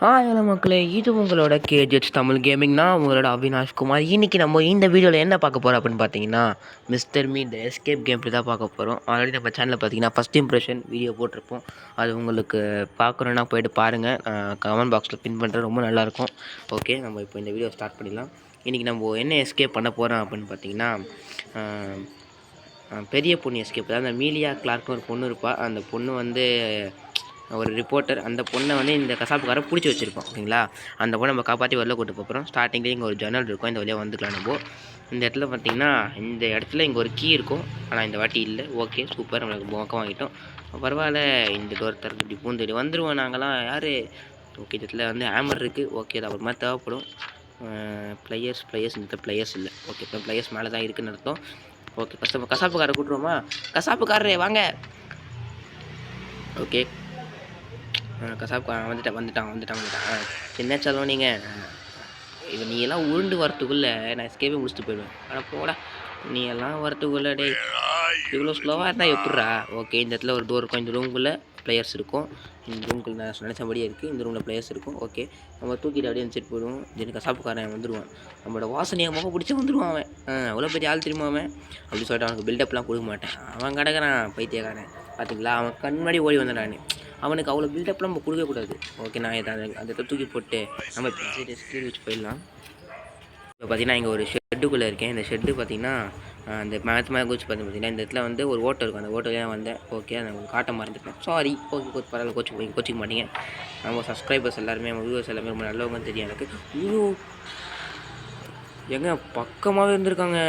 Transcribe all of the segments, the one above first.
Hi hello மக்களே இது உங்களோட கேஜெட்ஸ் தமிழ் கேமிங்னா உங்களோட அவினாஷ் குமார். இன்றைக்கி நம்ம இந்த வீடியோவில் என்ன பார்க்க போகிறோம் அப்படின்னு பார்த்தீங்கன்னா mister meat the escape game தான் பார்க்க போகிறோம் ஆல்ரெடி நம்ம சேனலில் பார்த்தீங்கன்னா ஃபஸ்ட் இம்ப்ரெஷன் வீடியோ போட்டிருப்போம். அது உங்களுக்கு பார்க்கணுன்னா போயிட்டு பாருங்கள் கமெண்ட் பாக்ஸில் பின் பண்ணுறது ரொம்ப நல்லாயிருக்கும் ஓகே நம்ம இப்போ இந்த வீடியோ ஸ்டார்ட் பண்ணிடலாம். இன்றைக்கி நம்ம என்ன எஸ்கேப் பண்ண போகிறோம் அப்படின்னு பார்த்தீங்கன்னா பெரிய பொண்ணு எஸ்கேப் தான் அந்த மீலியா கிளார்க்னு ஒரு பொண்ணு இருப்பாள் அந்த பொண்ணு வந்து ஒரு ரிப்போர்ட்டர் அந்த பொண்ணை வந்து இந்த கசாப்புக்கார பிடிச்சி வச்சுருப்போம் ஓகேங்களா? அந்த பொண்ணை நம்ம காப்பாற்றி வெளில கூட்டு போகிறோம் ஸ்டார்டிங்லேயே இங்கே ஒரு ஜன்னல் இருக்கும் இந்த வழியாக வந்துக்கலாம் நம்ம. இந்த இடத்துல பார்த்தீங்கன்னா இந்த இடத்துல இங்கே ஒரு கீ இருக்கும். ஆனால் இந்த வாட்டி இல்லை. ஓகே சூப்பர் நம்மளுக்கு மொக்கம் வாங்கிட்டோம். பரவாயில்ல இந்த டோர் திறந்து இப்படி பூந்துடி வந்துடுவோம் நாங்களாம் யார்? ஓகே இந்த இடத்துல வந்து ஹேமர் இருக்குது ஓகே அது அப்புறமா தேவைப்படும். ப்ளையர்ஸ் ப்ளையர்ஸ் இந்த ப்ளையர்ஸ் இல்லை. ஓகே இப்போ ப்ளையர்ஸ் மேலே தான் இருக்குன்னு அர்த்தம். Okay first கசாப்புக்காரரை கூட்டுருவோமா? கசாப்புக்காரரே வாங்க. ஓகே கசாப் வந்துட்டேன் வந்துட்டான் வந்துட்டான். வந்துட்டான் என்ன சொல்லுவோம் நீங்கள் இது நீ எல்லாம் உருண்டு வரத்துக்குள்ளே நான் எஸ்கேப்பே முடிச்சுட்டு போயிடுவேன். ஆனால் போடா. நீ எல்லாம் வரத்துக்குள்ளே டேய் இவ்வளோ ஸ்லோவாக இருந்தால் எப்பட்றா ஓகே இந்த இடத்துல ஒரு டோர் இருக்கும். இந்த ரூம்குள்ளே பிளேயர்ஸ் இருக்கும். இந்த ரூம்குள்ள நான் நினச்சபடியே இருக்குது இந்த ரூமில் பிளேயர்ஸ் இருக்கும். ஓகே நம்ம தூக்கிட்டு அப்படியே நினச்சிட்டு போயிடுவோம். ஜெனி கசாப்புக்காரன் வந்துடுவான் நம்மளோட வாசனையை முகம் பிடிச்சி வந்துடுவான் அவன். அவ்வளோ பெரிய ஆள் தெரியுமா அவன்? அப்படி சொல்லிட்டு அவனுக்கு பில்டப்லாம் கொடுக்க மாட்டேன். அவன் கிடக்கிறான் பைத்தியக்காரன். பார்த்தீங்களா அவன் கண் முன்னாடி ஓடி வந்தான் அவனுக்கு அவ்வளோ பில்டப்லாம் நம்ம கொடுக்கக்கூடாது ஓகே நான் இதை அந்த இடத்த தூக்கி போட்டு நம்ம ஸ்க்ரீன் வச்சு போயிடலாம். இப்போ பார்த்தீங்கன்னா இங்கே ஒரு ஷெட்டுக்குள்ளே இருக்கேன். இந்த ஷெட்டு பார்த்தீங்கன்னா அந்த மேட்ச் மேலே கோச்சு பார்த்து பார்த்தீங்கன்னா இந்த இடத்துல வந்து ஒரு ஓட்டை இருக்கும். அந்த ஓட்டை நான் வந்தேன். ஓகே நான் உங்களுக்கு காட்ட மறந்துட்டேன். சாரி ஓகே கோச் பரவாயில்ல கோச்சு போய் கோச்சிக்க மாட்டீங்க நம்ம சப்ஸ்கிரைபர்ஸ் எல்லாருமே நம்ம வியூவர்ஸ் எல்லாமே ரொம்ப நல்லவங்க தெரியும் எனக்கு. ஐயோ. எங்க பக்கமாகவே இருந்திருக்காங்க.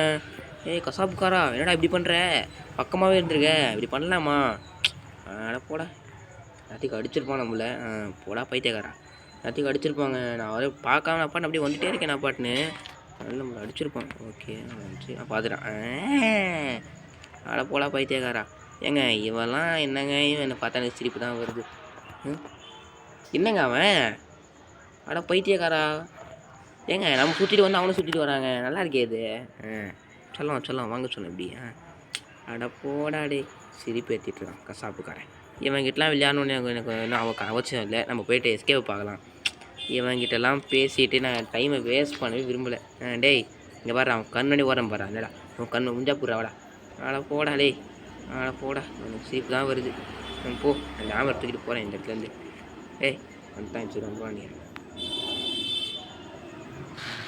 ஏய் கசாப்புக்காரா? என்னடா இப்படி பண்ணுற பக்கமாகவே இருந்திருக்க. இப்படி பண்ணலாமா? அட போடா. எல்லாத்தையும் அடிச்சிருப்பான் நம்மள. ஆ, போடா பைத்தியக்காரா எல்லாத்தையும் அடிச்சிருப்பாங்க நான் அவரே பார்க்காம நான் பாட்டு அப்படியே வந்துட்டே இருக்கேன் நான் பாட்டுன்னு. அதனால நம்மளை அடிச்சிருப்பான். ஓகே நான் பார்த்துட்டேன். அட போடா பைத்தியக்காரா. ஏங்க இவெல்லாம் என்னங்க? இவன் என்னை பார்த்தா எனக்கு சிரிப்பு தான் வருது. ம்? என்னங்க அவன்? அட பைத்தியக்காரா. ஏங்க நம்ம சுற்றிட்டு வந்து அவனும் சுற்றிட்டு வராங்க. நல்லா இருக்கே இது. ஆ சொல்லலாம் சொல்லலாம். வாங்க சொன்னேன் இப்படி ஆ. அட போடாடே சிரிப்பு ஏற்றிட்டு கசாப்புக்காரன். இவங்கிட்டலாம் விளையாடணுன்னு எனக்கு எனக்கு இன்னும் அவ அவசியம் இல்லை. நம்ம போயிட்டு எஸ்கேப் பார்க்கலாம். இவங்கிட்டலாம் பேசிட்டு நான் டைமை வேஸ்ட் பண்ணவே விரும்பலை. டேய் இங்கே பாரு அவன் கண்ணடி ஓரம் பாரு இல்லடா அவன் கண்ணு முடிஞ்சா புறாவடா அட போடா டேய். அவளை போடா. எனக்கு சீப்பு தான் வருது. போ. நான் ஞாபகம் எடுத்துக்கிட்டு போகிறேன் இந்த இடத்துலேருந்து ஏய் வந்துட்டான் சரி ரொம்ப நீ.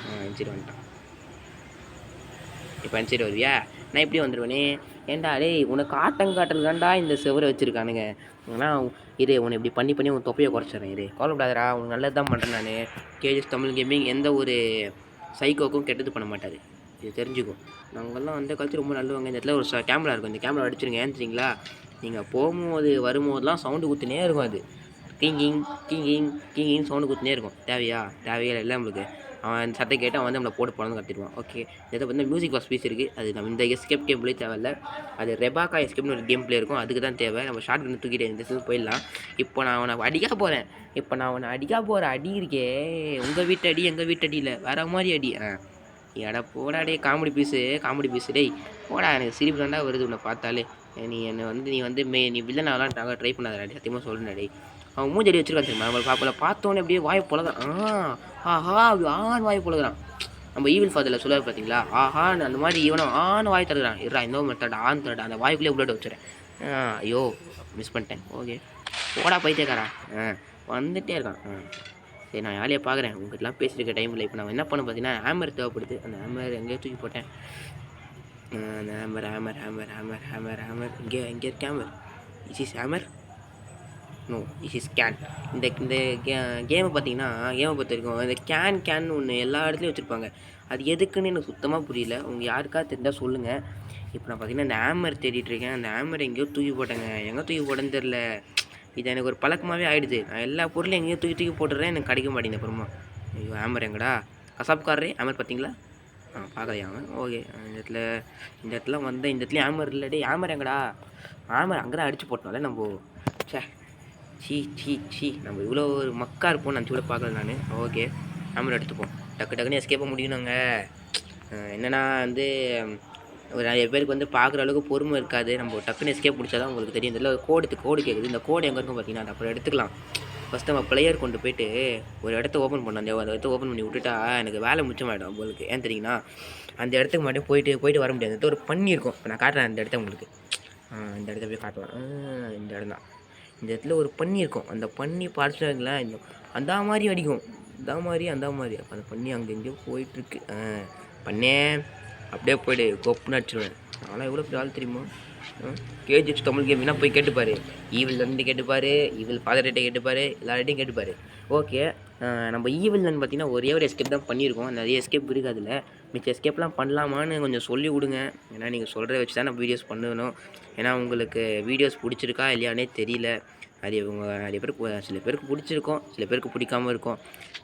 ஆ அனுப்பிச்சிட்டு வந்துட்டான். இப்போ அனுப்பிச்சிட்டு வருவியா? நான் எப்படி வந்துடுவேனே ஏன்டா டேய் உனக்கு ஆட்டம் காட்டுறதாண்டா இந்த செவரை வச்சுருக்கானுங்க. ஆனால் இரு உன்னை இப்படி பண்ணி பண்ணி உன் தொப்பையை குறைச்சிடுறேன் இரு. கவலைப்படாதடா உனக்கு நல்லது தான் பண்ணுறேன் நான் கேஜிஎஸ் தமிழ் கேமிங் எந்த ஒரு சைக்கோக்கும் கெட்டது பண்ண மாட்டார். இது தெரிஞ்சுக்கும் நாங்கள்லாம் அந்த காலத்து ரொம்ப நல்லவங்க. இந்த இடத்துல ஒரு கேமரா இருக்கும். இந்த கேமரா அடிச்சிருங்க ஏன் தெரியுங்களா? நீங்கள் போகும்போது வரும்போதெல்லாம் சவுண்டு குத்துனே இருக்கும் அது. கிங்கிங் கிங்கிங் கிங்கிங் சவுண்டு குத்துனே இருக்கும். தேவையா? தேவையா இல்லை நம்மளுக்கு. அவன் சட்டை கேட்டு அவன் வந்து நம்மளை போட்டு போனது கட்டிடுவான். ஓகே இதை வந்து மியூசிக் வாஸ் பீஸ் இருக்குது அது நம்ம இந்த எஸ்கேப் கேம் பிளே தேவையில்ல. அது ரெபாக்கா எஸ்கேப்னு ஒரு கேம் பிளே இருக்கும். அதுக்கு தான் தேவை. நம்ம ஷார்ட் கன் தூக்கிட்டு இந்த போயிடலாம். இப்போ நான் அவனை அடிக்க போகிறேன் இப்போ நான் அவனை அடிக்க போகிற அடி இருக்கே. உங்கள் வீட்டு அடி எங்கள் வீட்டு அடி இல்லை மாதிரி அடி. ஆ. எடா போடா டே காமெடி பீஸு காமெடி பீஸு டேய் போடா எனக்கு சிரிப்பு தாண்டா வருது உன்னை பார்த்தாலே. நீ என்னை வந்து நீ வந்து மே நீ வில்லன் ஆகலாம் நாங்கள் ட்ரை பண்ணாதடி சத்தியமாக சொல்லுடா டேய். அவன் மூஞ்சடி வச்சிருக்கான் தெரியுமா? நம்ம பார்ப்பல பார்த்தோன்னே அப்படியே வாய் பொழகிறான் ஆ ஆஹா அப்படி ஆண் வாய் பொழகிறான் நம்ம ஈவில் ஃபாதரில் சொல்லுவார் பார்த்தீங்களா ஆஹான்னு அந்த மாதிரி இவனும் ஆண் வாய் தருகிறான் இருடா இந்த மெத்தட் ஆண் தரடா அந்த வாய்க்குள்ளே உள்ளே வச்சுறேன் ஆ ஐயோ மிஸ் பண்ணிட்டேன். ஓகே. போடா போயிட்டேக்காரா ஆ வந்துட்டே இருக்கான். ஆ. சரி நான் வேலையை பார்க்குறேன். உங்ககிட்டலாம் பேசியிருக்க டைமில் இப்போ நான் என்ன பண்ண பார்த்தீங்கன்னா ஹேமர் தேவைப்படுது. அந்த ஹேமர் எங்கேயோ தூக்கி போட்டேன். ஆ, அந்த hammer hammer hammer hammer hammer hammer இங்கே இங்கே இருக்கு is is hammer no is is can இந்த இந்த கேமை பார்த்தீங்கன்னா கேமை பொறுத்த வரைக்கும் இந்த கேன் கேன் ஒன்று எல்லா இடத்துலையும் வச்சுருப்பாங்க. அது எதுக்குன்னு எனக்கு சுத்தமாக புரியல. உங்கள் யாருக்காவது தெரிஞ்சால் சொல்லுங்கள் இப்போ நான் பார்த்தீங்கன்னா இந்த ஹேமர் தேடிட்டு இருக்கேன். அந்த ஹேமர் எங்கேயோ தூக்கி போட்டேங்க. எங்கே தூக்கி போட்டேன்னு தெரில இது எனக்கு ஒரு பழக்கமாகவே ஆகிடுது நான் எல்லா பொருளும் எங்கேயோ தூக்கி தூக்கி போட்டுறேன் எனக்கு கிடைக்க மாட்டேங்குது அப்புறமா. ஐயோ ஹேமர் எங்கடா? கசாப்காரரே ஹேமர் பார்த்தீங்களா? பார்க்கலையா அவன். ஓகே இந்த இடத்துல இந்த இடத்துல வந்த இந்த இடத்துல ஆமர் இல்லை ஆமர் எங்கடா? ஆமர் அங்கே தான் அடிச்சு போட்டோம்ல நம்ம. சே சீ சீ சீ நம்ம இவ்வளோ ஒரு மக்கா இருப்போம் நான் கூட பார்க்கல நான். ஓகே ஆமர் எடுத்துப்போம். டக்கு டக்குன்னு எஸ்கேப்ப முடியும் நாங்கள் என்னென்னா வந்து ஒரு நிறைய பேருக்கு வந்து பார்க்குற அளவுக்கு பொறுமை இருக்காது. நம்ம டக்குன்னு எஸ்கேப் பிடிச்சா தான் உங்களுக்கு தெரியும். இதில் கோடு கோடு கேட்குது இந்த கோடு எங்கே இருக்கும் பார்த்தீங்கன்னா அப்புறம் எடுத்துக்கலாம். ஃபஸ்ட்டு நம்ம பிளேயர் கொண்டு போயிட்டு ஒரு இடத்த ஓப்பன் பண்ணோம். அந்த அந்த இடத்த ஓப்பன் பண்ணி விட்டுட்டா எனக்கு வேலை மிச்சமாயிடும் உங்களுக்கு. ஏன் தெரியுங்கன்னா அந்த இடத்துக்கு மட்டும் போயிட்டு போயிட்டு வர முடியாது. அந்த ஒரு பண்ணி இருக்கும். இப்போ நான் காட்டுறேன் அந்த இடத்த உங்களுக்கு. இந்த இடத்த போய் காட்டலாம் ஆ, இந்த இடம் தான். இந்த இடத்துல ஒரு பன்னி இருக்கும். அந்த பன்னி பார்த்துட்டாங்களா இந்த அந்த மாதிரி அடிக்கும். இந்த மாதிரி அந்த மாதிரி. அப்போ அந்த பன்னி அங்கே எங்கேயோ போயிட்டுருக்கு பண்ணே. அப்படியே போயிடு கொப்புன்னு அடிச்சிடுவேன் ஆனால் எவ்வளோ பெரிய ஆள் தெரியுமா? கேஜிஎஃப் தமிழ் கேம் போய் கேட்டுப்பாரு. ஈவில் வந்து கேட்டுப்பார் ஈவில் ஃபாதர்கிட்ட கேட்டுப்பார் எல்லார்ட்டையும் கேட்டுப்பார். ஓகே நம்ம ஈவில் பார்த்தீங்கன்னா ஒரே ஒரு எஸ்கேப் தான் பண்ணியிருக்கோம். நிறைய எஸ்கேப் இருக்குது அதில் மிச்ச எஸ்கேப்லாம் பண்ணலாமான்னு கொஞ்சம் சொல்லி கொடுங்க. ஏன்னா நீங்கள் சொல்கிறத வச்சு தான் நம்ம வீடியோஸ் பண்ணணும். ஏன்னா உங்களுக்கு வீடியோஸ் பிடிச்சிருக்கா இல்லையானே தெரியல. அது இவங்க நிறைய பேருக்கு சில பேருக்கு பிடிச்சிருக்கும் சில பேருக்கு பிடிக்காம இருக்கும்.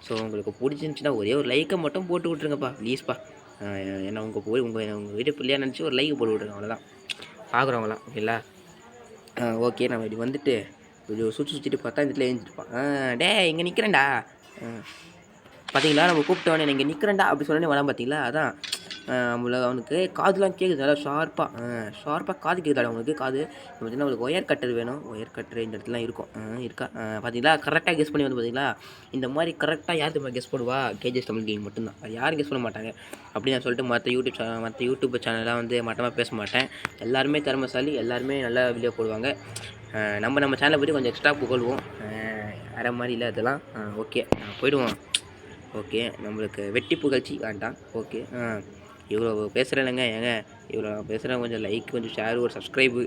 ஸோ உங்களுக்கு பிடிச்சிருந்துச்சின்னா ஒரே ஒரு லைக்கை மட்டும் போட்டு விட்ருங்கப்பா ப்ளீஸ்ப்பா என்ன உங்கள் போய் உங்கள் உங்கள் வீட்டு பிள்ளையாக நினச்சி ஒரு லைக் போட்டு விட்ருங்க அவ்வளோதான் பார்க்குறவங்களாம் ஓகேங்களா ஓகே நம்ம இப்படி வந்துட்டு இப்படி சுற்றி சுற்றிட்டு பார்த்தா இந்த இடத்துல எழுந்திருப்பான் டே இங்கே நிற்கிறேன்டா பார்த்தீங்களா நம்ம கூப்பிட்டவனே இங்கே நிற்கிறேன்டா அப்படி சொன்னே வரான் பார்த்தீங்களா அதான். நம்மள அவனுக்கு காதுலாம் கேட்குது நல்லா ஷார்ப்பாக ஷார்ப்பாக காது கேட்குதாடா அவனுக்கு காது. பார்த்தீங்கன்னா அவனுக்கு ஒயர் கட்டர் வேணும். ஒயர் கட்டர் இந்த இடத்துலாம் இருக்கும். இருக்கா? பார்த்தீங்களா கரெக்டாக கெஸ் பண்ணி வந்து பார்த்தீங்களா இந்த மாதிரி கரெக்டாக யார் தெரியுமா கெஸ் பண்ணுவா கேஜிஎஸ் தமிழ் கேம் மட்டும்தான். அது யாரும் கெஸ் பண்ண மாட்டாங்க. அப்படின்னு நான் சொல்லிட்டு மற்ற யூடியூப் சேனல் மற்ற யூடியூப் சேனல்லாம் வந்து மட்டமாக பேச மாட்டேன். எல்லாருமே திறமைசாலி எல்லாருமே நல்லா வீடியோ போடுவாங்க. நம்ம நம்ம சேனலை பற்றி கொஞ்சம் எக்ஸ்ட்ரா புகழ்வோம். வேறு மாதிரி இல்லை அதெல்லாம். ஓகே போயிடுவோம். ஓகே நம்மளுக்கு வெட்டி புகழ்ச்சி வேண்டாம். ஓகே ஆ இவ்வளோ பேசுகிறேனுங்க ஏங்க? இவ்வளோ பேசுகிறேன் கொஞ்சம் லைக் கொஞ்சம் ஷேர் ஒரு சப்ஸ்கிரைபு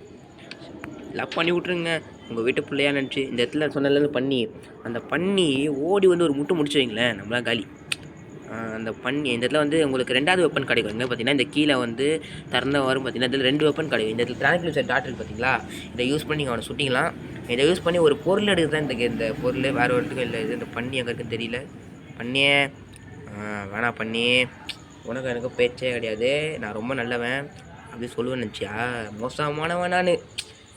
லவ் பண்ணி விட்ருங்க உங்கள் வீட்டு பிள்ளையா நினச்சி இந்த இடத்துல சொன்னதுலேருந்து பண்ணி. அந்த பண்ணி ஓடி வந்து ஒரு முட்டை முடிச்சு வைங்களேன் நம்மளாம் காலி. அந்த பண்ணி இந்த இடத்துல வந்து உங்களுக்கு ரெண்டாவது வெப்பன் கிடைக்கும். எங்கே பார்த்தீங்கன்னா இந்த கீழே வந்து திறந்த வரும் பார்த்தீங்கன்னா இதில் ரெண்டு வெப்பன் கிடைக்கும். இந்த இடத்துல டிரான்ஸ்மிஷன் டாட் இருக்கு பார்த்தீங்களா இதை யூஸ் பண்ணி அவனை சுட்டிக்கலாம் இதை யூஸ் பண்ணி ஒரு பொருள் எடுக்கிறதா தான் இந்த இந்த பொருள் வேறு ஒரு இடத்துக்கும் இல்லை. இது இந்த பண்ணி எங்கே இருக்குன்னு தெரியல. பண்ணியே. வேணா வேணாம் பண்ணி உனக்கு எனக்கு பேச்சே கிடையாது. நான் ரொம்ப நல்லவன். அப்படி சொல்லுவேன் நினச்சியா? மோசமானவன் நான்.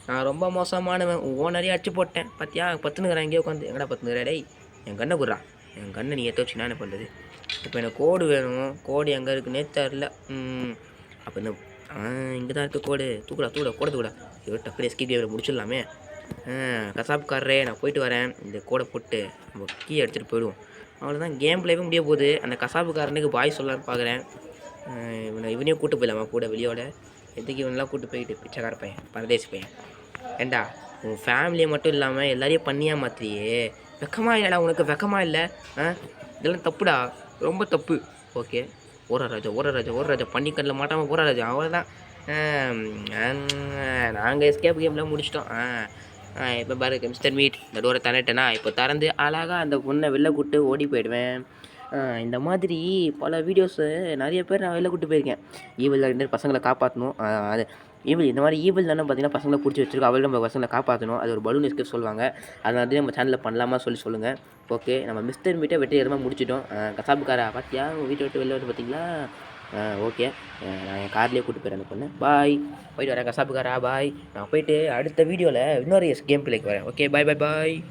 நான் ரொம்ப மோசமானவன். ஓனரே அடிச்சு போட்டேன். பார்த்தியா பத்துனுக்கிறேன். இங்கே உட்காந்து எங்கடா பத்துனுக்கிறா? டேய் என் கண்ணை குடுறா என் கண்ணை நீ ஏற்ற வச்சு நான் என்ன பண்ணுறது? இப்போ எனக்கு கோடு வேணும். கோடு எங்கே இருக்குன்னே தெரில அப்போ இந்த இங்கே தான் இருக்குது கோடு. தூக்குடா தூக்குடா கோடை தூக்குடா. ஐயோ டக்குனு எஸ்கி முடிச்சிடலாமே. ஆ, கசாப்காரரே நான் போயிட்டு வரேன். இந்த கோடை போட்டு நம்ம கீ எடுத்துகிட்டு போயிடுவோம். அவ்வளோதான் கேம் பிளேவே முடிய போகுது. அந்த கசாப்புக்காரனுக்கு பாய் சொல்லலான்னு பார்க்குறேன் இவனை இவனையும் கூட்டு போயிடலாமா? கூட வெளியோட. எதுக்கு இவனெல்லாம் கூட்டு போயிட்டு பிச்சைக்கார பையன் பரதேசி பையன்? ஏண்டா உன் ஃபேமிலியை மட்டும் இல்லாமல் எல்லாரையும் பண்ணியா மாத்திரியே? வெக்கமாக இல்லைடா உனக்கு வெக்கமாக இல்லை? ஆ? இதெல்லாம் தப்புடா. ரொம்ப தப்பு. ஓகே. ஓர ராஜா ஓர ராஜா ஓர ராஜா. பண்ணிக்கடல மாட்டாமல் ஓர ராஜா. அவ்வளோதான் நாங்கள் எஸ்கேப் கேம்லாம் முடிச்சிட்டோம். ஆ. இப்போ பாருங்க மிஸ்டர் மீட் இந்த டோரை திறட்டேனா இப்போ திறந்து அழகாக அந்த பொண்ணை வெளில கூப்பிட்டு ஓடி போயிடுவேன். இந்த மாதிரி பல வீடியோஸு நிறைய பேர் நான் வெளில கூப்பிட்டு போயிருக்கேன். ஈவில் ரெண்டு பசங்களை காப்பாற்றணும் அது ஈவில் இந்த மாதிரி ஈவில் தானே பார்த்தீங்கன்னா பசங்களை பிடிச்சி வச்சிருக்கோம். அவள் நம்ம பசங்களை காப்பாற்றணும் அது ஒரு பலூன் எஸ்கேப் சொல்லுவாங்க. அதை வந்து நம்ம சேனலில் பண்ணலாமா சொல்லி சொல்லுங்கள் ஓகே நம்ம மிஸ்டர் மீட்டை வெற்றிகரமாக முடிச்சிட்டோம். ஆ, கசாப்புக்காரா பார்த்தியா உங்கள் வீட்டை விட்டு வெளில வந்து பார்த்தீங்களா ஓகே. நான் என் கார்லேயே கூட்டு போயிடுறேன் அந்த பொண்ணு. பாய். போயிட்டு வரேன். கசாப்புக்காரா பாய். நான் போயிட்டு அடுத்த வீடியோவில் இன்னொரு கேம் பிளேக்கு வரேன். ஓகே பாய் பாய் பாய்